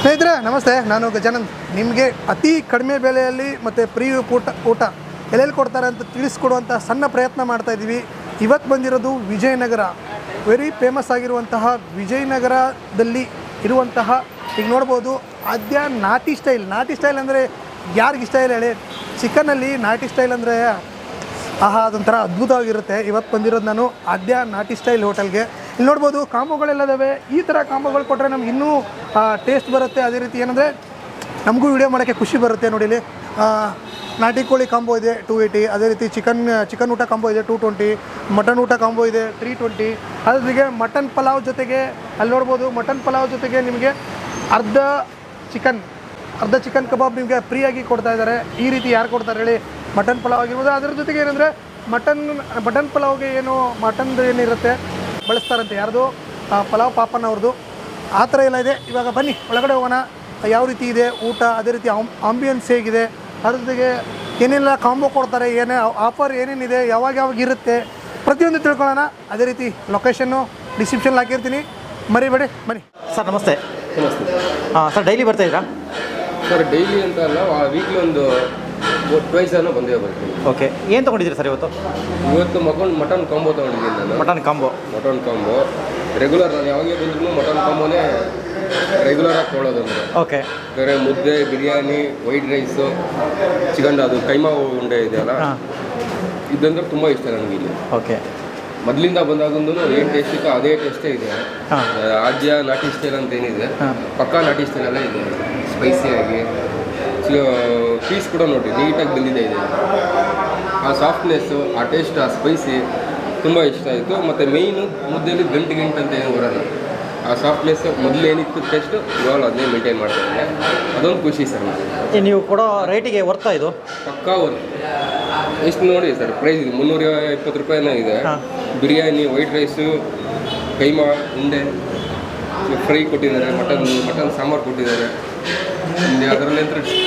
ಸ್ನೇಹಿತರೆ, ನಮಸ್ತೆ. ನಾನು ಗಜಾನಂದ್. ನಿಮಗೆ ಅತಿ ಕಡಿಮೆ ಬೆಲೆಯಲ್ಲಿ ಮತ್ತು ಪ್ರೀ ಊಟ ಊಟ ಎಲ್ಲೆಲ್ಲಿ ಕೊಡ್ತಾರೆ ಅಂತ ತಿಳಿಸ್ಕೊಡುವಂಥ ಸಣ್ಣ ಪ್ರಯತ್ನ ಮಾಡ್ತಾ ಇದ್ದೀವಿ. ಇವತ್ತು ಬಂದಿರೋದು ವಿಜಯನಗರ. ವೆರಿ ಫೇಮಸ್ ಆಗಿರುವಂತಹ ವಿಜಯನಗರದಲ್ಲಿ ಇರುವಂತಹ, ಈಗ ನೋಡ್ಬೋದು, ಆದ್ಯ ನಾಟಿ ಸ್ಟೈಲ್ ನಾಟಿ ಸ್ಟೈಲ್ ಅಂದರೆ ಯಾರಿಗೆ ಇಷ್ಟ ಇಲ್ಲ ಹೇಳಿ. ಚಿಕನಲ್ಲಿ ನಾಟಿ ಸ್ಟೈಲ್ ಅಂದರೆ, ಆಹಾ, ಅದೊಂಥರ ಅದ್ಭುತವಾಗಿರುತ್ತೆ. ಇವತ್ತು ಬಂದಿರೋದು ನಾನು ಆದ್ಯ ನಾಟಿ ಸ್ಟೈಲ್ ಹೋಟೆಲ್ಗೆ ಇಲ್ಲಿ ನೋಡ್ಬೋದು ಕಾಂಬೋಗಳೆಲ್ಲದವೆ ಈ ಥರ ಕಾಂಬೋಗಳು ಕೊಟ್ಟರೆ ನಮ್ಗೆ ಇನ್ನೂ ಟೇಸ್ಟ್ ಬರುತ್ತೆ. ಅದೇ ರೀತಿ ಏನಂದರೆ, ನಮಗೂ ವಿಡಿಯೋ ಮಾಡೋಕ್ಕೆ ಖುಷಿ ಬರುತ್ತೆ ನೋಡಿ ಇಲ್ಲಿ ನಾಟಿ ಕೋಳಿ ಕಾಂಬೋ ಇದೆ ಟೂ ಏಯ್ಟಿ ಅದೇ ರೀತಿ ಚಿಕನ್ ಚಿಕನ್ ಊಟ ಕಾಂಬೋ ಇದೆ ಟೂ ಟ್ವೆಂಟಿ ಮಟನ್ ಊಟ ಕಾಂಬೋ ಇದೆ ತ್ರೀ ಟ್ವೆಂಟಿ ಅದ್ರಿಗೆ ಮಟನ್ ಪಲಾವ್ ಜೊತೆಗೆ, ಅಲ್ಲಿ ನೋಡ್ಬೋದು, ಮಟನ್ ಪಲಾವ್ ಜೊತೆಗೆ ನಿಮಗೆ ಅರ್ಧ ಚಿಕನ್ ಅರ್ಧ ಚಿಕನ್ ಕಬಾಬ್ ನಿಮಗೆ ಫ್ರೀಯಾಗಿ ಕೊಡ್ತಾ ಇದ್ದಾರೆ ಈ ರೀತಿ ಯಾರು ಕೊಡ್ತಾರೆ ಹೇಳಿ, ಮಟನ್ ಪಲಾವ್ ಆಗಿರ್ಬೋದು. ಅದರ ಜೊತೆಗೆ ಏನಂದರೆ, ಮಟನ್ ಮಟನ್ ಪಲಾವ್ಗೆ ಏನು, ಮಟನ್ದು ಏನಿರುತ್ತೆ ಬಳಸ್ತಾರಂತೆ ಯಾರ್ದು? ಆ, ಪಲಾವ್ ಪಾಪನ್ ಅವ್ರದ್ದು ಆ ಥರ ಎಲ್ಲ ಇದೆ. ಇವಾಗ ಬನ್ನಿ ಒಳಗಡೆ ಹೋಗೋಣ. ಯಾವ ರೀತಿ ಇದೆ? ಊಟ ಅದೇ ರೀತಿ ಆಂಬಿಯನ್ಸ್ ಹೇಗಿದೆ? ಅದ್ರ ಜೊತೆಗೆ ಏನೆಲ್ಲ ಕಾಂಬೋ ಕೊಡ್ತಾರೆ? ಏನೇ ಆಫರ್ ಏನೇನಿದೆ? ಯಾವಾಗ ಯಾವಾಗ ಇರುತ್ತೆ? ಪ್ರತಿಯೊಂದು ತಿಳ್ಕೊಳ್ಳೋಣ. ಅದೇ ರೀತಿ ಲೊಕೇಶನ್ನು ಡಿಸ್ಕ್ರಿಪ್ಷನ್ ಹಾಕಿರ್ತೀನಿ. ಮರಿಬೇಡಿ ಬನ್ನಿ. ಸರ್ ನಮಸ್ತೆ. ನಮಸ್ತೆ. ಹಾಂ ಸರ್ ಡೈಲಿ ಬರ್ತಾ ಇದ್ದೀರಾ? ಸರ್ ಡೈಲಿ ಅಂತ ಅಲ್ಲ ವೀಕ್ಲಿ ಒಂದು ಟ್ವೈಸ್ ಅನ್ನೋ ಬಂದೇ ಬರ್ತೀನಿ ಓಕೆ ಏನು ತೊಗೊಂಡಿದ್ದೀರಿ ಸರ್ ಇವತ್ತು? ಇವತ್ತು ಮಗನ್ ಮಟನ್ ಕಾಂಬೋ ತೊಗೊಂಡಿದ್ದೀನಿ ನಾನು. Mutton combo. Mutton combo. Regular ನಾನು ಯಾವಾಗಲೇ ಬಂದ್ರೂ ಮಟನ್ ಕಾಂಬೋನೇ ರೆಗ್ಯುಲರ್ ಆಗಿ ತೊಗೊಳೋದು ಅಂದರೆ. ಓಕೆ. ಬೇರೆ ಮುದ್ದೆ ಬಿರಿಯಾನಿ ವೈಟ್ ರೈಸು ಚಿಕನ್ ಅದು ಕೈಮಾ ಉಂಡೆ ಇದೆಯಲ್ಲ? ಇದಂದ್ರೆ ತುಂಬ ಇಷ್ಟ ನನಗೆ ಇಲ್ಲಿ. ಓಕೆ. ಮೊದಲಿಂದ ಬಂದಾಗೊಂದು ಏನು ಟೇಸ್ಟ್ ಇತ್ತು ಅದೇ ಟೇಸ್ಟೇ ಇದೆ. ರಾಜ್ಯ ನಾಟಿ ಸ್ಟೈಲ್ ಅಂತ ಏನಿದೆ ಪಕ್ಕಾ ನಾಟಿ ಎಲ್ಲ ಇದೆ. ಸ್ಪೈಸಿಯಾಗಿ ಪೀಸ್ ಕೂಡ ನೋಡಿ ನೀಟಾಗಿ ಬಂದಿದೆ ಇದೆ. ಆ ಸಾಫ್ಟ್ನೆಸ್ಸು ಆ ಟೇಸ್ಟ್ ಆ ಸ್ಪೈಸಿ ತುಂಬ ಇಷ್ಟ ಆಯಿತು. ಮತ್ತು ಮೇಯ್ನು ಮುದ್ದೆಯಲ್ಲಿ ಗಂಟು ಗಂಟು ಅಂತ ಏನು ಬರೋಲ್ಲ. ಆ ಸಾಫ್ಟ್ನೆಸ್ ಮೊದಲು ಏನಿತ್ತು ಟೇಸ್ಟು ಇವಾಗ ಅದನ್ನೇ ಮೇಂಟೈನ್ ಮಾಡ್ತಾ ಇದ್ದಾರೆ ಅದೊಂದು ಖುಷಿ ಸರ್ ನನಗೆ ನೀವು ಕೊಡೋ ರೇಟಿಗೆ ಬರ್ತಾ ಇದು? ಪಕ್ಕಾ ಒಂದು ಎಷ್ಟು ನೋಡಿ ಸರ್ ಪ್ರೈಸ್ ಇದು ಮುನ್ನೂರ ಇಪ್ಪತ್ತು ರೂಪಾಯಿನೋ ಇದೆ. ಬಿರಿಯಾನಿ ವೈಟ್ ರೈಸು ಕೈಮಾ ಉಂಡೆ ಫ್ರೈ ಕೊಟ್ಟಿದ್ದಾರೆ. ಮಟನ್ ಮಟನ್ ಸಾಂಬಾರು ಕೊಟ್ಟಿದ್ದಾರೆ. ಅದರಲ್ಲಿ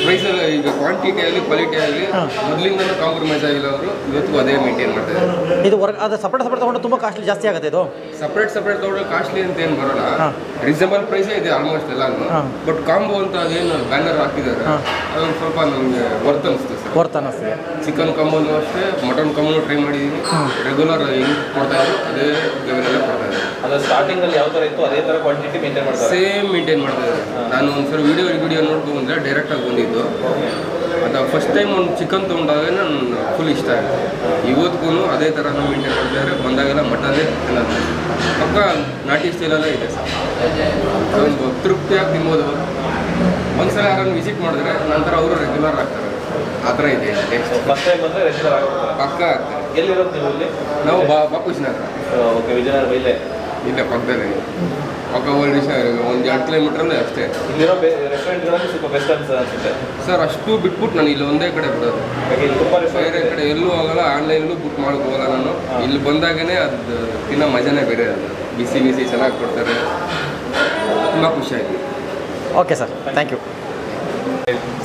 ಪ್ರೈಸ್ ಈಗ ಕ್ವಾಂಟಿಟಿ ಆಗಲಿ ಕ್ವಾಲಿಟಿ ಆಗಲಿ ಮೊದಲಿಂದಲೂ ಕಾಂಪ್ರಮೈಸ್ ಆಗಿಲ್ಲ ಅವರು ಇವತ್ತಿಗೂ ಅದೇ ಮೇಂಟೈನ್ ಮಾಡ್ತಾ ಇದು ವರ್ಕ್ ಅದು ಸಪ್ರೇಟ್ ಸಪ್ರೇಟ್ ತೊಗೊಂಡು ತುಂಬ ಕಾಸ್ಟ್ಲಿ ಜಾಸ್ತಿ ಆಗುತ್ತೆ ಇದು? ಸಪ್ರೇಟ್ ಸಪ್ರೇಟ್ ತೊಗೊಂಡ್ರೆ ಕಾಸ್ಟ್ಲಿ ಅಂತ ಏನು ಬರೋಲ್ಲ. ರೀಸನಬಲ್ ಪ್ರೈಸೇ ಇದೆ ಆಲ್ಮೋಸ್ಟ್ ಎಲ್ಲಾನು. ಬಟ್ ಕಾಂಬೋ ಅಂತ ಅದೇನು ಬ್ಯಾನರ್ ಹಾಕಿದ್ದಾರೆ. ಅದೊಂದು ಸ್ವಲ್ಪ ನಮಗೆ ವರ್ತ್ ಅನಿಸ್ತದೆ ಸರ್. ವರ್ತ್ ಅನ್ನಿಸ್ತಿದೆ ಚಿಕನ್ ಕಾಂಬೋನು ಅಷ್ಟೇ ಮಟನ್ ಕಾಂಬೋನು ಟ್ರೈ ಮಾಡಿದ್ದೀನಿ ರೆಗ್ಯುಲರ್ ಹೆಂಗ್ ಕೊಡ್ತಾ ಇದ್ರು ಅದೇ ಎಲ್ಲ ಕೊಡ್ತಾ ಇದ್ದಾರೆ ಅದು ಸ್ಟಾರ್ಟಿಂಗ್ ಅಲ್ಲಿ ಯಾವ ತರ ಇತ್ತು? ಅದೇ ತರ ಕ್ವಾಂಟಿಟಿ ಮೇಂಟೈನ್ ಮಾಡ್ತಾರೆ. ಸೇಮ್ ಮೇಂಟೈನ್ ಮಾಡ್ತಾರೆ ನಾನು ನಾನು ಸಲ ವಿಡಿಯೋ ವಿಡಿಯೋ ನೋಡ್ಕೊಂಡು ಬಂದರೆ ಡೈರೆಕ್ಟಾಗಿ ಬಂದಿದ್ದು. ಅದು ಫಸ್ಟ್ ಟೈಮ್ ಒಂದು ಚಿಕನ್ ತೊಗೊಂಡಾಗ ನಾನು ಫುಲ್ ಇಷ್ಟ ಆಯಿತು. ಇವತ್ತಿಗೂ ಅದೇ ಥರ ಮೇಂಟೈನ್ ಮಾಡ್ತಿದ್ದಾರೆ ಬಂದಾಗೆಲ್ಲ ಮಟನ್ನೇ ತಿನ್ನೋದು ಪಕ್ಕ ನಾಟಿ ಸ್ಟೈಲಲ್ಲೇ ಇದೆ ಸರ್. ಒಂದು ತೃಪ್ತಿಯಾಗಿ ತಿನ್ಬೋದು. ಒಂದ್ಸಲ ಯಾರನ್ನು ವಿಸಿಟ್ ಮಾಡಿದ್ರೆ ನಂತರ ಅವರು ರೆಗ್ಯುಲರ್ ಆಗ್ತಾರೆ. ಆ ಥರ ಇದೆ ಫಸ್ಟ್ ಟೈಮ್ ಬಂದ್ರೆ ರೆಗ್ಯುಲರ್ ಆಗೋಗ್ತಾರೆ ಪಕ್ಕ ಆಗ್ತಾರೆ ಎಲ್ಲಿರೋದು ನೀವು ಇಲ್ಲಿ? ನಾವು ಬಾ ಬಾಪೂಜಿ ನಗರ. ಓಕೆ ವಿಜಯನಗರ ಬೈಲೆ ಇಲ್ಲ ಪಕ್ಕದಲ್ಲಿ ಪಕ್ಕ ಒಂದು ನಿಮಿಷ ಒಂದು ಎರಡು ಕಿಲೋಮೀಟ್ರಲ್ಲೇ ಅಷ್ಟೇ. ಇಲ್ಲಿರೋ ರೆಸ್ಟೋರೆಂಟ್ಗಳಲ್ಲಿ ಸ್ವಲ್ಪ ಬೆಸ್ಟ್ ಅಂತ ಅನ್ಸುತ್ತೆ. ಸರ್ ಅಷ್ಟು ಬಿಟ್ಬಿಟ್ಟು ನಾನು ಇಲ್ಲಿ ಒಂದೇ ಕಡೆ ಬಿಡೋದು. ಬೇರೆ ಕಡೆ ಎಲ್ಲೂ ಆಗಲ್ಲ ಆನ್ಲೈನಲ್ಲೂ ಬುಕ್ ಹೋಗಲ್ಲ ನಾನು. ಇಲ್ಲಿ ಬಂದಾಗನೇ ಅದು ತಿನ್ನೋ ಮಜಾನೇ ಬೇರೆ ಅದು. ಬಿಸಿ ಬಿಸಿ ಚೆನ್ನಾಗಿ ಕೊಡ್ತಾರೆ. ತುಂಬ ಖುಷಿ ಆಯ್ತು okay sir thank you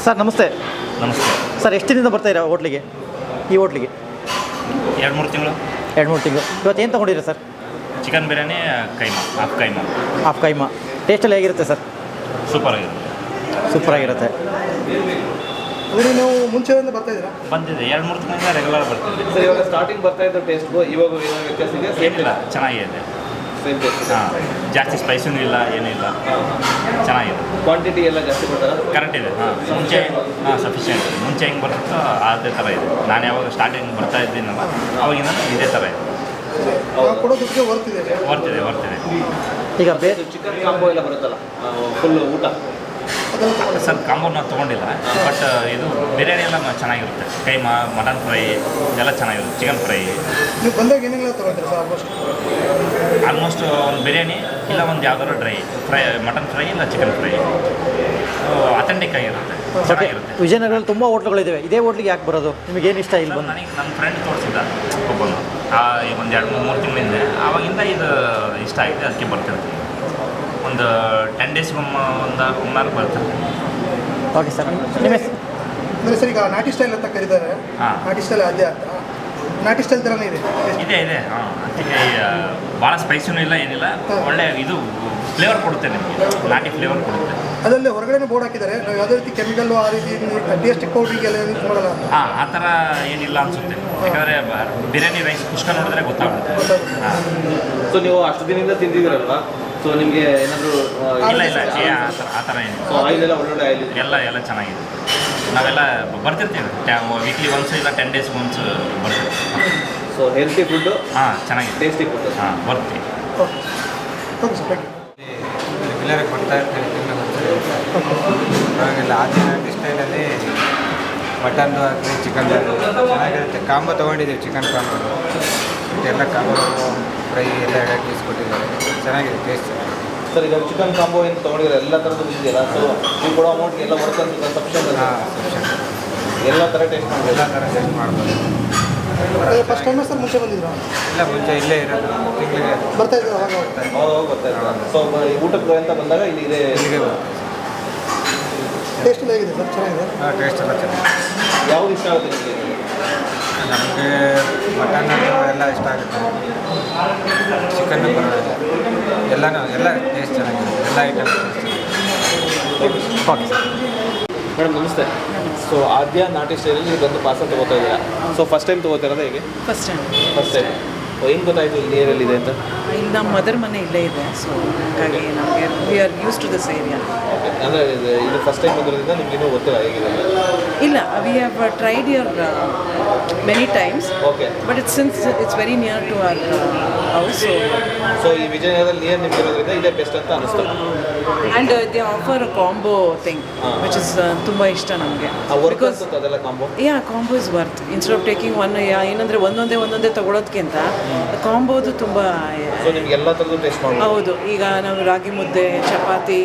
sir ನಮಸ್ತೆ. ನಮಸ್ತೆ. ಸರ್ ಎಷ್ಟು ದಿನದಿಂದ ಬರ್ತಾ ಇರೋ ಹೋಟ್ಲಿಗೆ? ಈ ಹೋಟ್ಲಿಗೆ? ಎರಡು ಮೂರು ತಿಂಗಳು. ಎರಡು ಮೂರು ತಿಂಗಳು. ಇವತ್ತು ಏನು ತೊಗೊಂಡಿದ್ದೀರಾ sir chicken biryani keema half keema. Half keema. ಟೇಸ್ಟಲ್ಲಿ ಹೇಗಿರುತ್ತೆ ಸರ್? ಸೂಪರ್ ಆಗಿದೆ ಸೂಪರ್ ಆಗಿರುತ್ತೆ. ನೀವು ಮುಂಚೆಯಿಂದ ಬರ್ತಾ ಇದ್ದೀರಾ? ಬಂದಿದೆ. ಎರಡು ಮೂರು ತಿಂಗಳಿಂದ ರೆಗ್ಯುಲರ್ ಬರ್ತಿದೆ. ಸರ್ ಇವಾಗ ಸ್ಟಾರ್ಟಿಂಗ್ ಬರ್ತಾ ಇದ್ದ ಟೇಸ್ಟ್ಗೂ ಇವಾಗ ಏನೋ ವ್ಯತ್ಯಾಸ ಇದೆ ಏನಿಲ್ಲ ಚೆನ್ನಾಗಿದೆ. ಸೇಮ್ ಟೇಸ್ಟ್ ಹಾಂ ಜಾಸ್ತಿ ಸ್ಪೈಸೂ ಇಲ್ಲ ಏನೂ ಇಲ್ಲ. ಚೆನ್ನಾಗಿದೆ. ಕ್ವಾಂಟಿಟಿ ಎಲ್ಲ ಜಾಸ್ತಿ ಕೊಡ್ತಾರ? ಕರೆಕ್ಟ್ ಇದೆ. ಹಾಂ ಮುಂಚೆ ಹಾಂ ಸಫಿಷಿಯೆಂಟ್ ಮುಂಚೆ ಹೆಂಗೆ ಬರ್ತೋ ಅದೇ ಥರ ಇದೆ. ನಾನು ಯಾವಾಗ ಸ್ಟಾರ್ಟಿಂಗ್ ಬರ್ತಾ ಇದ್ದೀನಲ್ಲ ಅವಾಗಿಂದ ಇದೇ ಥರ ಇದೆ. ಕೊಡೋ ದುಡ್ಡಿಗೆ ವರ್ತಿದೆ. ಬರ್ತಿದೆ ಬರ್ತಿದೆ ಈಗ ಬೇರೆ ಚಿಕನ್ ಕಾಂಬೋ ಎಲ್ಲ ಬರುತ್ತಲ್ಲ ಫುಲ್ ಊಟ. ಸರ್ ಕಾಂಬೋ ನಾವು ತೊಗೊಂಡಿಲ್ಲ ಬಟ್ ಇದು ಬಿರಿಯಾನಿ ಎಲ್ಲ ಚೆನ್ನಾಗಿರುತ್ತೆ. ಕೈಮಾ ಮಟನ್ ಫ್ರೈ ಎಲ್ಲ ಚೆನ್ನಾಗಿರುತ್ತೆ. Chicken fry. ನೀವು ಬಂದಾಗ ಏನೆಲ್ಲ ತೊಗೊಳ್ತೀರಾ ಸರ್ ಆಲ್ಮೋಸ್ಟ್ ಆಲ್ಮೋಸ್ಟ್ ಒಂದು ಬಿರಿಯಾನಿ ಇಲ್ಲ ಒಂದು ಯಾವ್ದಾದ್ರು ಡ್ರೈ ಫ್ರೈ ಮಟನ್ ಫ್ರೈ ಇಲ್ಲ ಚಿಕನ್ ಫ್ರೈ ಅಥೆಂಟಿಕ್ ಆಗಿರುತ್ತೆ. ಚೆನ್ನಾಗಿರುತ್ತೆ. ವಿಜಯನಗರದಲ್ಲಿ ತುಂಬ ಹೋಟ್ಲುಗಳಿದ್ದಾವೆ ಇದೇ ಹೋಟ್ಲಿಗೆ ಯಾಕೆ ಬರೋದು? ನಿಮಗೇನು ಇಷ್ಟ ಇಲ್ಲ ಬಂದು? ನನಗೆ ನನ್ನ ಫ್ರೆಂಡ್ ತೋರಿಸಿದ್ದ ಒಬ್ಬನು. ಈಗ ಒಂದು ಎರಡು ಮೂರು ಮೂರು ತಿಂಗಳಿಂದ. ಆವಾಗಿಂದ ಇದು ಇಷ್ಟ ಆಗಿದೆ ಅದಕ್ಕೆ ಬರ್ತಿರ್ತೀನಿ ಒಂದು ಟೆನ್ ಡೇಸ್ಗೊಮ್ಮ ಒಂದು ಒಮ್ಮಾರು ಬರ್ತೀನಿ ಓಕೆ ಸರ್. ನಿಮ್ಮ ಹೆಸರು? ಅಂದರೆ ಸರ್ ಈಗ ನಾಟಿ ಸ್ಟೈಲ್ ಅಂತ ಕರೀತಾರೆ. ಹಾಂ. ನಾಟಿ ಸ್ಟೈಲ್ ಅದೇ ಅಂತ. ನಾಟಿ ಸ್ಟೈಲ್ ಥರನೇ ಇದೆ. ಇದೆ ಇದೆ. ಹಾಂ ಅದಕ್ಕೆ ಭಾಳ ಸ್ಪೈಸಿನೂ ಇಲ್ಲ ಏನಿಲ್ಲ. ಒಳ್ಳೆ ಇದು ಫ್ಲೇವರ್ ಕೊಡುತ್ತೆ ನಿಮಗೆ? ನಾಟಿ ಫ್ಲೇವರ್ ಕೊಡುತ್ತೆ. ಅದಲ್ಲೇ ಹೊರಗಡೆ ಬೋರ್ಡ್ ಹಾಕಿದ್ದಾರೆ. ನಾವು ಯಾವುದೇ ರೀತಿ ಕೆಮಿಕಲ್ ಆ ರೀತಿ ಟೇಸ್ಟಿಕ್ ಪೌಡ್ರಿಗೆಲ್ಲ ಯೂಸ್ ಮಾಡಲ್ಲ. ಹಾಂ ಆ ಥರ ಏನಿಲ್ಲ ಅನಿಸುತ್ತೆ. ಯಾಕಂದರೆ ಬಿರಿಯಾನಿ ರೈಸ್ ಪುಷ್ಕ ನೋಡಿದ್ರೆ ಗೊತ್ತಾಗುತ್ತೆ ಹಾಂ. ಸೊ ನೀವು ಅಷ್ಟು ದಿನದಿಂದ ತಿಂದಿದ್ದೀರಲ್ವ? ಸೊ ನಿಮಗೆ ಏನಾದರೂ ಇಲ್ಲ ಇಲ್ಲ ಏ, ಆ ಥರ ಆ ಥರ ಏನು ಸೊ ಆಯಿಲ್ ಎಲ್ಲ ಒಳ್ಳೊಳ್ಳೆ ಆಯಿಲ್ ಇದೆ. ಎಲ್ಲ ಎಲ್ಲ ಚೆನ್ನಾಗಿದೆ. ನಾವೆಲ್ಲ ಬರ್ತಿರ್ತೀವಿ. ವೀಕ್ಲಿ ಒನ್ಸ್ ಇಲ್ಲ ಟೆನ್ ಡೇಸ್ ಒನ್ಸ್ ಬರ್ತೀವಿ ಸೊ ಹೆಲ್ತಿ ಫುಡ್ಡು ಹಾಂ ಚೆನ್ನಾಗಿದೆ. ಟೇಸ್ಟಿ ಫುಡ್ಡು ಹಾಂ ಬರ್ತೀವಿ. Okay okay sir thank you ರೆಗ್ಯುಲರಾಗಿ ಕೊಡ್ತಾ ಇರ್ತೀವಿ ತಿಂಗಳು ಆ ದಿನ ಸ್ಟೈಲಲ್ಲಿ ಮಟನ್ದು ಹಾಕಿ ಚಿಕನ್ ಚೆನ್ನಾಗಿರುತ್ತೆ. ಕಾಂಬೋ ತೊಗೊಂಡಿದ್ದೀವಿ ಚಿಕನ್ ಕಾಂಬೋ. ಎಲ್ಲ ಕಾಂಬೋ ಫ್ರೈ ಎಲ್ಲ ಎರಡು ಪೀಸ್ ಕೊಟ್ಟಿದ್ದಾರೆ. ಚೆನ್ನಾಗಿದೆ ಟೇಸ್ಟ್ ಸರ್ ಈಗ ಚಿಕನ್ ಕಾಂಬೋ ಏನು ತೊಗೊಂಡಿದ್ರೆ ಎಲ್ಲ ಥರದ್ದು ಇದೆಯಲ್ಲ ಸೊ ನೀವು ಕೊಡೋ ಅಮೌಂಟ್ಗೆ ಎಲ್ಲ ವರ್ಕ್ ಅಂತ ಸಬ್ಷನ್ ಹಾಂ ಎಲ್ಲ ಥರ ಟೇಸ್ಟ್ ಮಾಡಿ ಎಲ್ಲ ಥರ ಟೇಸ್ಟ್ ಮಾಡ್ಬೋದು. ಫಸ್ಟ್ ಟೈಮ್ ಸರ್ ಮುಂಚೆ ಬಂದಿದ್ರು? ಇಲ್ಲ ಮುಂಚೆ ಇಲ್ಲೇ ಇರೋದು. ತಿಂಗಳಿಗೆ. ಬರ್ತಾ ಇದ್ರು ಅವಾಗ? ಗೊತ್ತಾಯ್ತು ಸೊ ಊಟಕ್ಕೆ ಅಂತ ಬಂದಾಗ ಇಲ್ಲಿ ಇದೆ ಇಲ್ಲಿಗೆ ಬರುತ್ತೆ ಟೇಸ್ಟ್ ಎಲ್ಲ ಹೇಗಿದೆ ಸರ್ ಚೆನ್ನಾಗಿದೆ? ಹಾಂ ಟೇಸ್ಟ್ ಎಲ್ಲ ಚೆನ್ನಾಗಿದೆ. ಯಾವ್ದು ಇಷ್ಟ ಆಗುತ್ತೆ ನಿಮಗೆ? ನಮಗೆ ಮಟನ್ ಎಲ್ಲ ಇಷ್ಟ ಆಗುತ್ತೆ. ಚಿಕನ್ ಪರವಾಗಿಲ್ಲ ಎಲ್ಲನೂ ಎಲ್ಲ ಟೇಸ್ಟ್ ಚೆನ್ನಾಗಿದೆ. ಎಲ್ಲ ಐಟಮ್ ಓಕೆ ಸರ್ ಮೇಡಮ್ ನಮಸ್ತೆ. ಸೊ ಆದ್ಯ ನಾಟಿ ಸ್ಟೈಲಲ್ಲಿ ನೀವು ಬಂದು ಪಾರ್ಸಲ್ ತಗೋತಾ ಇದ್ದೀರಾ? ಸೊ ಫಸ್ಟ್ ಟೈಮ್ ತೊಗೋತಿರೋದು ಹೇಗೆ? ಫಸ್ಟ್ ಟೈಮ್ ಫಸ್ಟ್ ಟೈಮ್ ಏನು ಗೊತ್ತಾಯಿತು ಇಲ್ಲಿ ಏರಿಯಲ್ಲಿ ಇದೆ ಅಂತ? ಇಲ್ಲಿ ನಮ್ಮ ಮದರ್ ಮನೆ ಇಲ್ಲೇ ಇದೆ ಸೊ ಹಾಗಾಗಿ ನಮಗೆ we are used to this area ಅಂದರೆ ಇದು ಫಸ್ಟ್ ಟೈಮ್ ಬಂದಿರೋದ್ರಿಂದ ನಿಮ್ಗೆ ಇನ್ನೂ ಗೊತ್ತಿಲ್ಲ ಹೇಗಿದೆ ಇಲ್ಲ we have tried your many times okay but it's since it's very near to our house so ಈ ವಿಜಯನಗರದಲ್ಲಿ ನಿಯರ್ ನಿಮ್ಗೆ ಇರೋದ್ರಿಂದ ಇದೇ ಬೆಸ್ಟ್ ಅಂತ ಅನಿಸ್ತು? And they offer combo thing which is ತುಂಬ ಇಷ್ಟ ನಮಗೆ. ಬಿಕಾಸ್ ಅದೆಲ್ಲ combo yeah combo is worth instead of taking one ಏನಂದರೆ ಒಂದೊಂದೇ ಒಂದೊಂದೇ ತಗೊಳೋದಕ್ಕಿಂತ ಕಾಂಬೋದು ತುಂಬ ಸೊ ನಿಮ್ಗೆ ಎಲ್ಲ ಥರದ್ದು ಟೇಸ್ಟ್ ಮಾಡ್ಬೋದು. ಹೌದು. ಈಗ ನಾವು ರಾಗಿ ಮುದ್ದೆ ಚಪಾತಿ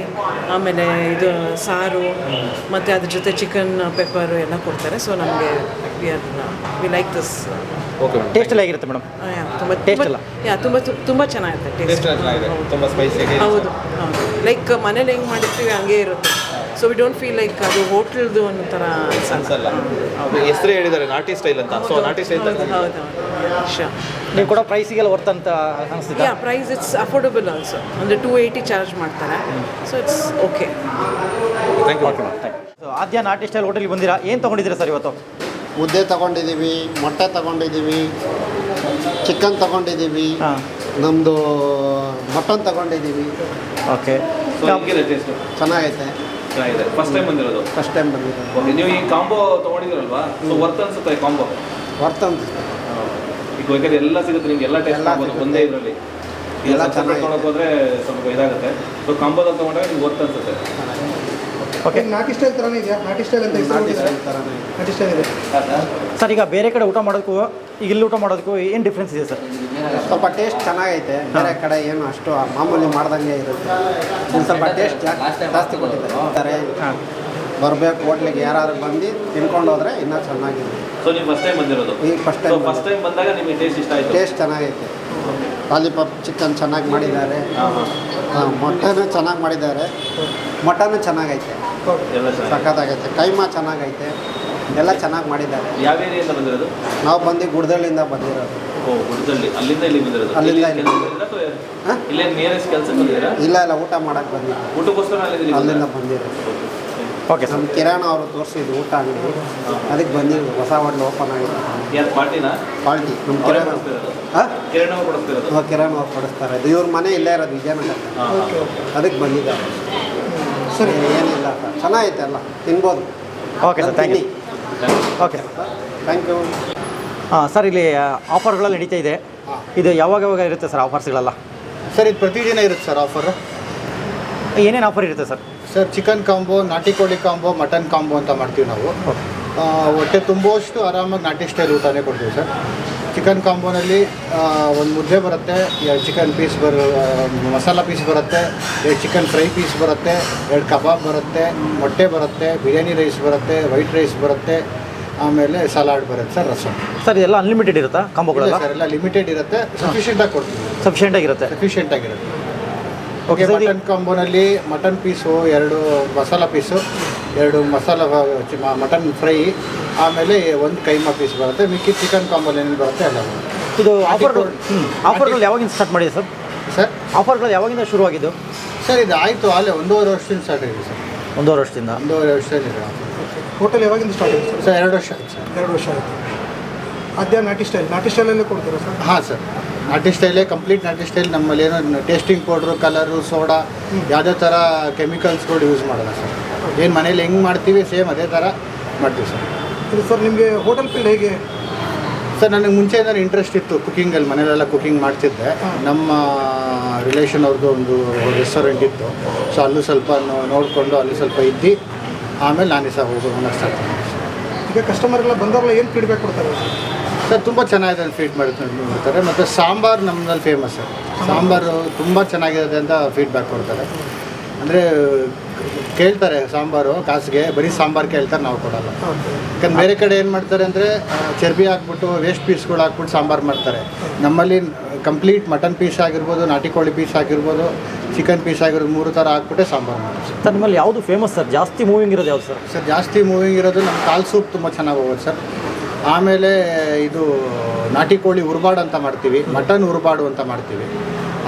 ಆಮೇಲೆ ಇದು ಸಾರು ಮತ್ತು ಅದ್ರ ಜೊತೆ ಚಿಕನ್ ಪೆಪ್ಪರು ಎಲ್ಲ ಕೊಡ್ತಾರೆ. ಸೊ ನಮಗೆ we are we like this okay taste ಎಲ್ಲ ಹೇಗಿರುತ್ತೆ ಮೇಡಮ್ ತುಂಬ ಟೇಸ್ಟ್ ಎಲ್ಲ? ಯಾ ತುಂಬ ತುಂಬ ಚೆನ್ನಾಗಿರುತ್ತೆ ಟೇಸ್ಟ್ ಚೆನ್ನಾಗಿದೆ. ತುಂಬ ಸ್ಪೈಸಿ ಹೌದು ಹೌದು. ಲೈಕ್ ಮನೇಲಿ ಹೆಂಗೆ ಮಾಡಿರ್ತೀವಿ ಹಂಗೆ ಇರುತ್ತೆ. So we don't feel like ಅದು ಹೋಟ್ಲದು ಅನ್ನೋ ಥರ ಅನ್ಸಲ್ಲ. ಹೆಸರು ಹೇಳಿದ್ದಾರೆ ನಾಟಿ ಸ್ಟೈಲ್ ಅಂತ. ಸೊ ನಾಟಿ ಸ್ಟೈಲ್ ಹೌದು ಹೌದು ನೀವು ಕೂಡ ಪ್ರೈಸಿಗೆಲ್ಲ ವರ್ತ್ ಅಂತ ಅನಿಸ್ತಿದೆ? Yeah price it's affordable also ಅಂದರೆ ಟೂ ಏಯ್ಟಿ ಚಾರ್ಜ್ ಮಾಡ್ತಾರೆ. So it's okay thank you so Aadya Naati style ಹೋಟೆಲ್ಗೆ ಬಂದಿರಾ? ಏನು ತೊಗೊಂಡಿದ್ದೀರಾ ಸರ್ ಇವತ್ತು? ಮುದ್ದೆ ತಗೊಂಡಿದ್ದೀವಿ ಮೊಟ್ಟೆ ತಗೊಂಡಿದ್ದೀವಿ ಚಿಕನ್ ತಗೊಂಡಿದ್ದೀವಿ ಹಾಂ. ನಮ್ಮದು ಮಟನ್ ತಗೊಂಡಿದ್ದೀವಿ. ಓಕೆ ಟೇಸ್ಟ್ ಚೆನ್ನಾಗೈತೆ. ಚೆನ್ನಾಗಿದೆ. ಫಸ್ಟ್ ಟೈಮ್ ಬಂದಿರೋದು? ಫಸ್ಟ್ ಟೈಮ್ ಬಂದಿರೋದು. ಓಕೆ ನೀವು ಈ ಕಾಂಬೋ ತೊಗೊಂಡಿದ್ದೀರಲ್ವಾ? ಸೊ ವರ್ತ್ ಅನ್ಸುತ್ತೆ ಕಾಂಬೋ ವರ್ತ್ ಅಂತ ಈಗ ಬೇಕಾದ್ರೆ ಎಲ್ಲ ಸಿಗುತ್ತೆ ನಿಮ್ಗೆ ಎಲ್ಲ ಟೇಸ್ಟ್ ಎಲ್ಲ ಮಾಡ್ಬೋದು ಒಂದೇ ಇದರಲ್ಲಿ. ಎಲ್ಲ ಚೆನ್ನಾಗಿ ಚೆನ್ನಾಗಿದೆ. ತೊಗೊಳಕ್ ಹೋದ್ರೆ ಸ್ವಲ್ಪ ಇದಾಗುತ್ತೆ. ಸೊ ಕಂಬದ ತೊಗೊಂಡಾಗ ನಿಮ್ಗೆ ವರ್ತ್ ಅನ್ಸುತ್ತೆ. ಓಕೆ ನಾಟಿ ಸ್ಟೈಲ್ ಥರನೇ ಇದೆಯಾ? ನಾಟಿ ಸ್ಟೈಲ್ ಅಂತ ಹೆಸರು ನಾಟಿ. ಸ್ಟೈಲ್ ಇದೆ. ಸರ್. ಈಗ ಬೇರೆ ಕಡೆ ಊಟ ಮಾಡೋದಕ್ಕೂ ಈಗ ಇಲ್ಲಿ ಊಟ ಮಾಡೋದಕ್ಕೂ ಏನು ಡಿಫ್ರೆನ್ಸ್ ಇದೆ ಸರ್? ಸ್ವಲ್ಪ ಟೇಸ್ಟ್ ಚೆನ್ನಾಗೈತೆ. ಬೇರೆ ಕಡೆ ಏನು ಅಷ್ಟು ಮಾಮೂಲಿ ಮಾಡ್ದಂಗೆ ಇರುತ್ತೆ. ಸ್ವಲ್ಪ ಟೇಸ್ಟ್ ಜಾಸ್ತಿ ಕೊಟ್ಟಿದ್ದಾರೆ. ಹಾಂ. ಬರಬೇಕು ಹೋಟ್ಲಿಗೆ ಯಾರಾದ್ರೂ ಬಂದು ತಿನ್ಕೊಂಡು ಹೋದ್ರೆ ಇನ್ನೂ ಚೆನ್ನಾಗಿದೆ ಸೊ ನೀವು ಫಸ್ಟ್ ಟೈಮ್ ಬಂದಿರೋದು? ಈಗ ಫಸ್ಟ್ ಟೈಮ್ ಫಸ್ಟ್ ಟೈಮ್ ಬಂದಾಗ ನಿಮಗೆ ಟೇಸ್ಟ್ ಇಷ್ಟ ಆಯಿತು? ಟೇಸ್ಟ್ ಚೆನ್ನಾಗೈತೆ. ಲಾಲಿಪಾಪ್ ಚಿಕನ್ ಚೆನ್ನಾಗಿ ಮಾಡಿದ್ದಾರೆ. ಮೊಟ್ಟೆನೂ ಚೆನ್ನಾಗಿ ಮಾಡಿದ್ದಾರೆ. ಮಟನು ಚೆನ್ನಾಗೈತೆ. ಎಲ್ಲ ಸಖತ್ತಾಗೈತೆ. ಕೈಮಾ ಚೆನ್ನಾಗೈತೆ. ಎಲ್ಲ ಚೆನ್ನಾಗಿ ಮಾಡಿದ್ದಾರೆ. ಯಾವ ಏರಿಯಿಂದ ಬಂದಿರೋದು? ನಾವು ಬಂದು ಗುಡ್ದಳ್ಳಿಯಿಂದ ಬಂದಿರೋದು. ಓ ಅಲ್ಲಿಂದ ಇಲ್ಲಿ ಬಂದಿರೋದು? ಅಲ್ಲಿಂದ ಇಲ್ಲಿ ಬಂದಿದ್ದೀರಾ? ನಿಯರೆಸ್ಟ್ ಬಂದಿದ್ದೀರಾ ಊಟ ಮಾಡಕ್ಕೆ ಬಂದಿದ್ದು ಊಟಕ್ಕೋಸ್ಕರ ಅಲ್ಲಿಂದ ಅಲ್ಲಿಂದ ಬಂದಿರೋದು. ಓಕೆ ಸರ್ ನಮ್ಮ ಕಿರಾಣ ಅವರು ತೋರಿಸಿದ್ದು ಊಟ ಅಂಗಡಿ. ಅದಕ್ಕೆ ಬಂದಿದ್ದು ಹೊಸ ಹೋಟ್ಲು ಓಪನ್ ಆಗಿದೆ. ಕ್ವಾಲಿಟಿ ನಮ್ಮ ಅವರೇ ಕಿರಾಣ ಹಾಂ? ಕಿರಣ ಅವ್ರು ಕೊಡಿಸ್ತಾರೆ. ಇದು ಇವ್ರ ಮನೆ ಇಲ್ಲೇ ಇರೋದು ವಿಜಯನಗರ. ಹಾಂ ಓಕೆ ಓಕೆ. ಅದಕ್ಕೆ ಬಂದಿದ್ದಾರೆ. ಸರಿ ಏನಿಲ್ಲ ಸರ್ ಚೆನ್ನಾಗೈತೆ ಅಲ್ಲ ತಿನ್ಬೋದು. Okay sir thank you okay thank you ಹಾಂ ಸರ್ ಇಲ್ಲಿ ಆಫರ್ಗಳೆಲ್ಲ ನಡೀತಾ ಇದೆ. ಇದು ಯಾವಾಗ ಯಾವಾಗ ಇರುತ್ತೆ ಸರ್ ಆಫರ್ಸ್ಗಳೆಲ್ಲ ಸರ್ ಇದು ಪ್ರತಿದಿನ ಇರುತ್ತೆ ಸರ್ ಆಫರ್ ಏನೇನು ಆಫರ್ ಇರುತ್ತೆ ಸರ್ ಸರ್ ಚಿಕನ್ ಕಾಂಬೋ ನಾಟಿ ಕೋಳಿ ಕಾಂಬೋ ಮಟನ್ ಕಾಂಬೋ ಅಂತ ಮಾಡ್ತೀವಿ ನಾವು. ಹೊಟ್ಟೆ ತುಂಬುವಷ್ಟು ಆರಾಮಾಗಿ ನಾಟಿ ಸ್ಟೈಲ್ ಊಟನೇ ಕೊಡ್ತೀವಿ ಸರ್. ಚಿಕನ್ ಕಾಂಬೋನಲ್ಲಿ ಒಂದು ಮುದ್ದೆ ಬರುತ್ತೆ ಎರಡು ಚಿಕನ್ ಪೀಸ್ ಬರ ಮಸಾಲ ಪೀಸ್ ಬರುತ್ತೆ ಎರಡು ಚಿಕನ್ ಫ್ರೈ ಪೀಸ್ ಬರುತ್ತೆ ಎರಡು ಕಬಾಬ್ ಬರುತ್ತೆ ಮೊಟ್ಟೆ ಬರುತ್ತೆ ಬಿರಿಯಾನಿ ರೈಸ್ ಬರುತ್ತೆ ವೈಟ್ ರೈಸ್ ಬರುತ್ತೆ ಆಮೇಲೆ ಸಲಾಡ್ ಬರುತ್ತೆ ಸರ್ ರಸಮ್ ಸರ್ ಎಲ್ಲ ಅನ್ಲಿಮಿಟೆಡ್ ಇರುತ್ತಾ ಕಾಂಬೋಗಳೆಲ್ಲ? ಸರ್ ಎಲ್ಲ ಲಿಮಿಟೆಡ್ ಇರುತ್ತೆ ಸಫಿಷಿಯೆಂಟಾಗಿ ಕೊಡ್ತೀವಿ. ಸಫಿಷಿಯೆಂಟ್ ಆಗಿರುತ್ತೆ. ಸಫಿಷಿಯೆಂಟ್ ಆಗಿರುತ್ತೆ. ಓಕೆ ಮಟನ್ ಕಾಂಬೋನಲ್ಲಿ ಮಟನ್ ಪೀಸು ಎರಡು ಮಸಾಲ ಪೀಸು ಎರಡು ಮಸಾಲ ಮಟನ್ ಫ್ರೈ ಆಮೇಲೆ ಒಂದು ಕೈಮಾ ಪೀಸ್ ಬರುತ್ತೆ. ಮಿಕ್ಕಿ ಚಿಕನ್ ಕಾಂಬೋಲಿ ಏನೇನು ಬರುತ್ತೆ ಎಲ್ಲ ಬರುತ್ತೆ. ಇದು ಆಫರ್ ಹ್ಞೂ ಆಫರ್ಗಳು ಯಾವಾಗಿಂದ ಸ್ಟಾರ್ಟ್ ಮಾಡಿದೆ ಸರ್ ಸರ್ ಆಫರ್ಗಳು ಯಾವಾಗಿಂದ ಶುರುವಾಗಿದ್ದು ಸರ್ ಇದು ಆಯಿತು ಅಲ್ಲೇ ಒಂದೂವರೆ ವರ್ಷದಿಂದ ಸ್ಟಾರ್ಟ್ ಆಗಿದೆ ಸರ್ ಒಂದೂವರೆ ವರ್ಷದಿಂದ? ಒಂದೂವರೆ ವರ್ಷದಲ್ಲಿ ಹೋಟೆಲ್ ಯಾವಾಗಿಂದ ಸ್ಟಾರ್ಟ್ ಆಗಿದೆ ಸರ್ ಸರ್ ಎರಡು ವರ್ಷ ಆಯ್ತು ಸರ್ ಎರಡು ವರ್ಷ ಆಯಿತು. ಅದೇ ನಾಟಿ ಸ್ಟೈಲ್ ನಾಟಿ ಸ್ಟೈಲಲ್ಲೇ ಕೊಡ್ತೀರಾ ಸರ್ ಹಾಂ ಸರ್ ನಾಟಿ ಸ್ಟೈಲೇ ಕಂಪ್ಲೀಟ್ ನಾಟಿ ಸ್ಟೈಲ್ ನಮ್ಮಲ್ಲಿ ಏನೋ ಟೇಸ್ಟಿಂಗ್ ಪೌಡ್ರು ಕಲರು ಸೋಡಾ ಯಾವುದೇ ಥರ ಕೆಮಿಕಲ್ಸ್ಗಳು ಯೂಸ್ ಮಾಡೋಲ್ಲ ಸರ್. ಏನು ಮನೇಲಿ ಹೆಂಗೆ ಮಾಡ್ತೀವಿ ಸೇಮ್ ಅದೇ ಥರ ಮಾಡ್ತೀವಿ ಸರ್. ಇದು ಸರ್ ನಿಮಗೆ ಹೋಟೆಲ್ ಫೀಲ್ಡ್ ಹೇಗೆ? ಸರ್ ನನಗೆ ಮುಂಚೆ ಏನಾದ್ರು ಇಂಟ್ರೆಸ್ಟ್ ಇತ್ತು ಕುಕ್ಕಿಂಗಲ್ಲಿ ಮನೇಲೆಲ್ಲ ಕುಕ್ಕಿಂಗ್ ಮಾಡ್ತಿದ್ದೆ. ನಮ್ಮ ರಿಲೇಷನ್ ಅವ್ರದ್ದು ಒಂದು ರೆಸ್ಟೋರೆಂಟ್ ಇತ್ತು. ಸೊ ಅಲ್ಲೂ ಸ್ವಲ್ಪ ನೋಡಿಕೊಂಡು ಅಲ್ಲಿ ಸ್ವಲ್ಪ ಇದ್ದು. ಆಮೇಲೆ ನಾನೇ ಸಹ ಹೋಗೋಣ ಸ್ಟಾರ್ಟ್ ಈಗ ಈಗ ಕಸ್ಟಮರ್ಗೆಲ್ಲ ಬಂದವರೆಲ್ಲ ಏನು ಫೀಡ್ಬ್ಯಾಕ್ ಕೊಡ್ತಾರೆ ಸರ್ ತುಂಬ ಚೆನ್ನಾಗಿದೆ ಫೀಡ್ ಮಾಡ್ತಾರೆ ಮತ್ತು ಸಾಂಬಾರು ನಮ್ಮಲ್ಲಿ ಫೇಮಸ್ ಸರ್ ಸಾಂಬಾರು ತುಂಬ ಚೆನ್ನಾಗಿದೆ ಅಂತ ಫೀಡ್ಬ್ಯಾಕ್ ಕೊಡ್ತಾರೆ. ಅಂದರೆ ಕೇಳ್ತಾರೆ ಸಾಂಬಾರು ಕಾಸಿಗೆ ಬರೀ ಸಾಂಬಾರು ಕೇಳ್ತಾರೆ ನಾವು ಕೊಡಲ್ಲ. ಯಾಕಂದ್ರೆ ಬೇರೆ ಕಡೆ ಏನು ಮಾಡ್ತಾರೆ ಅಂದರೆ ಚರ್ಬಿ ಹಾಕ್ಬಿಟ್ಟು ವೇಸ್ಟ್ ಪೀಸ್ಗಳು ಹಾಕ್ಬಿಟ್ಟು ಸಾಂಬಾರು ಮಾಡ್ತಾರೆ. ನಮ್ಮಲ್ಲಿ ಕಂಪ್ಲೀಟ್ ಮಟನ್ ಪೀಸ್ ಆಗಿರ್ಬೋದು ನಾಟಿ ಕೋಳಿ ಪೀಸ್ ಆಗಿರ್ಬೋದು ಚಿಕನ್ ಪೀಸ್ ಆಗಿರೋದು ಮೂರು ಥರ ಹಾಕ್ಬಿಟ್ಟೆ ಸಾಂಬಾರು ಮಾಡ್ತಾರೆ. ಸರ್ ನಿಮ್ಮಲ್ಲಿ ಯಾವುದು ಫೇಮಸ್ ಸರ್? ಜಾಸ್ತಿ ಮೂವಿಂಗ್ ಇರೋದು ಯಾವುದು ಸರ್? ಸರ್ ಜಾಸ್ತಿ ಮೂವಿಂಗ್ ಇರೋದು ನಮ್ಮ ಕಾಲು ಸೂಪ್ ತುಂಬ ಚೆನ್ನಾಗಿ ಹೋಗೋದು ಸರ್. ಆಮೇಲೆ ಇದು ನಾಟಿ ಕೋಳಿ ಉರ್ಬಾಡು ಅಂತ ಮಾಡ್ತೀವಿ ಮಟನ್ ಉರ್ಬಾಡು ಅಂತ ಮಾಡ್ತೀವಿ.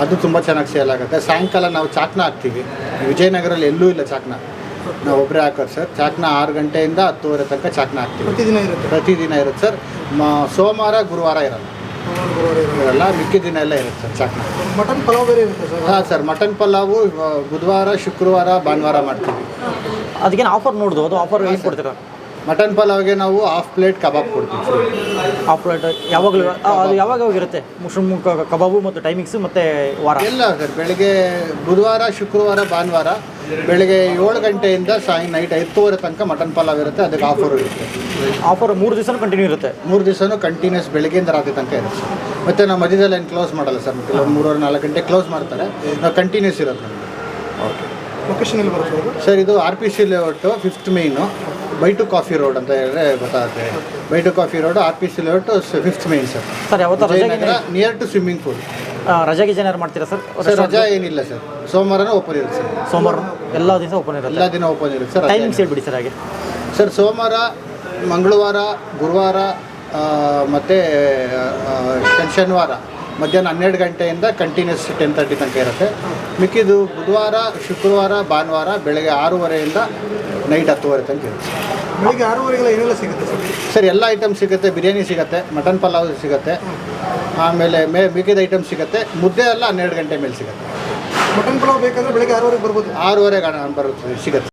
ಅದು ತುಂಬ ಚೆನ್ನಾಗಿ ಸೇಲ್ ಆಗುತ್ತೆ. ಸಾಯಂಕಾಲ ನಾವು ಚಾಕ್ನ ಹಾಕ್ತೀವಿ. ವಿಜಯನಗರಲ್ಲಿ ಎಲ್ಲೂ ಇಲ್ಲ ಚಾಕ್ನ. ನಾವು ಒಬ್ಬರೇ ಹಾಕೋದು ಸರ್ ಚಾಕ್ನ ಆರು ಗಂಟೆಯಿಂದ ಹತ್ತುವರೆ ತನಕ ಚಾಕ್ನ ಹಾಕ್ತೀವಿ. ಪ್ರತಿದಿನ ಇರುತ್ತೆ. ಪ್ರತಿದಿನ ಇರುತ್ತೆ ಸರ್ ಮ ಸೋಮವಾರ ಗುರುವಾರ ಇರಲ್ಲ. ಇರಲ್ಲ. ಮಿಕ್ಕಿದ ದಿನ ಎಲ್ಲ ಇರುತ್ತೆ ಸರ್ ಚಾಕ್ನ. ಮಟನ್ ಪಲಾವ್ ಬೇರೆ ಇರುತ್ತೆ ಸರ್ ಹಾಂ ಸರ್ ಮಟನ್ ಪಲಾವು ಬುಧವಾರ ಶುಕ್ರವಾರ ಭಾನುವಾರ ಮಾಡ್ತೀವಿ. ಅದಕ್ಕೇನು ಆಫರ್ ನೋಡ್ದು? ಅದು ಆಫರ್ ಏನು ಕೊಡ್ತೀರಾ ಮಟನ್ ಪಲಾವ್ಗೆ ನಾವು ಹಾಫ್ ಪ್ಲೇಟ್ ಕಬಾಬ್ ಕೊಡ್ತೀವಿ. ಹಾಫ್ ಪ್ಲೇಟ್ ಯಾವಾಗಲೂ ಅದು ಯಾವಾಗ ಯಾವಾಗ ಇರುತ್ತೆ ಮುಶ್ರೂಮ್ ಕ- ಕಬಾಬು ಮತ್ತು ಟೈಮಿಂಗ್ಸು ಮತ್ತು ವಾರ? ಎಲ್ಲ ಸರ್ ಬೆಳಗ್ಗೆ ಬುಧವಾರ ಶುಕ್ರವಾರ ಭಾನುವಾರ ಬೆಳಗ್ಗೆ ಏಳು ಗಂಟೆಯಿಂದ ಸಾಯಂ ನೈಟ್ ಐದುವರೆ ತನಕ ಮಟನ್ ಪಲಾವ್ ಇರುತ್ತೆ. ಅದಕ್ಕೆ ಆಫರ್ ಇರುತ್ತೆ. ಆಫರ್ ಮೂರು ದಿವಸ ಕಂಟಿನ್ಯೂ ಇರುತ್ತೆ? ಮೂರು ದಿವಸನೂ ಕಂಟಿನ್ಯೂಸ್ ಬೆಳಗ್ಗೆಯಿಂದ ರಾತ್ರಿ ತನಕ ಇರುತ್ತೆ ಮತ್ತೆ ಮತ್ತು ನಾವು ಮಧ್ಯದಲ್ಲಿ ಏನು ಕ್ಲೋಸ್ ಮಾಡಲ್ಲ ಸರ್ ಕೆಲವು ಮೂರುವರೆ ನಾಲ್ಕು ಗಂಟೆ ಕ್ಲೋಸ್ ಮಾಡ್ತಾರೆ. ನಾವು ಕಂಟಿನ್ಯೂಸ್ ಇರುತ್ತೆ ನಮಗೆ ಲೊಕೇಶನ್ ಎಲ್ಲಿ ಬರುತ್ತೆ ಸರ್ ಇದು R P C layout fifth main by two coffee road ಅಂತ ಹೇಳಿದ್ರೆ ಗೊತ್ತಾಗುತ್ತೆ. By two coffee road R P C layout fifth main sir. Sir ಯಾವತ್ತೂ ನಿಯರ್ ಟು ಸ್ವಿಮ್ಮಿಂಗ್ ಪೂಲ್ ರಜೆಗೆ ಜನರು ಮಾಡ್ತೀರಾ ಸರ್? ಸರ್ ರಜಾ ಏನಿಲ್ಲ ಸರ್. ಸೋಮವಾರನೂ ಓಪನ್ ಇರುತ್ತೆ ಸರ್. ಸೋಮವಾರ? ಎಲ್ಲ ದಿವಸ ಓಪನ್ ಇರುತ್ತೆ? ಎಲ್ಲ ದಿನ ಓಪನ್ ಇರುತ್ತೆ ಸರ್ ಟೈಮಿಂಗ್ಸ್ ಹೇಳ್ಬಿಡಿ ಸರ್ ಹಾಗೆ. ಸರ್ ಸೋಮವಾರ ಮಂಗಳವಾರ ಗುರುವಾರ ಮತ್ತು ಶನಿವಾರ ಮಧ್ಯಾಹ್ನ ಹನ್ನೆರಡು ಗಂಟೆಯಿಂದ ಕಂಟಿನ್ಯೂಸ್ ಟೆನ್ ತರ್ಟಿ ತನಕ ಇರುತ್ತೆ. ಮಿಕ್ಕಿದು ಬುಧವಾರ ಶುಕ್ರವಾರ ಭಾನುವಾರ ಬೆಳಗ್ಗೆ ಆರೂವರೆಯಿಂದ ನೈಟ್ ಹತ್ತುವರೆ ತನಕ ಇರುತ್ತೆ. ಬೆಳಿಗ್ಗೆ ಆರೂವರೆಗೆಲ್ಲ ಏನೆಲ್ಲ ಸಿಗುತ್ತೆ ಸರ್? ಸರ್ ಎಲ್ಲ ಐಟಮ್ ಸಿಗುತ್ತೆ ಬಿರಿಯಾನಿ ಸಿಗುತ್ತೆ ಮಟನ್ ಪಲಾವ್ ಸಿಗುತ್ತೆ ಆಮೇಲೆ ಮೇ ಮಿಕ್ಕಿದ ಐಟಮ್ ಸಿಗುತ್ತೆ ಮುದ್ದೆ ಎಲ್ಲ ಹನ್ನೆರಡು ಗಂಟೆ ಮೇಲೆ ಸಿಗುತ್ತೆ. ಮಟನ್ ಪಲಾವ್ ಬೇಕಂದ್ರೆ ಬೆಳಿಗ್ಗೆ ಆರೂವರೆಗೆ ಬರ್ಬೋದು. ಆರೂವರೆಗೆ ಬರುತ್ತೆ ಸಿಗುತ್ತೆ.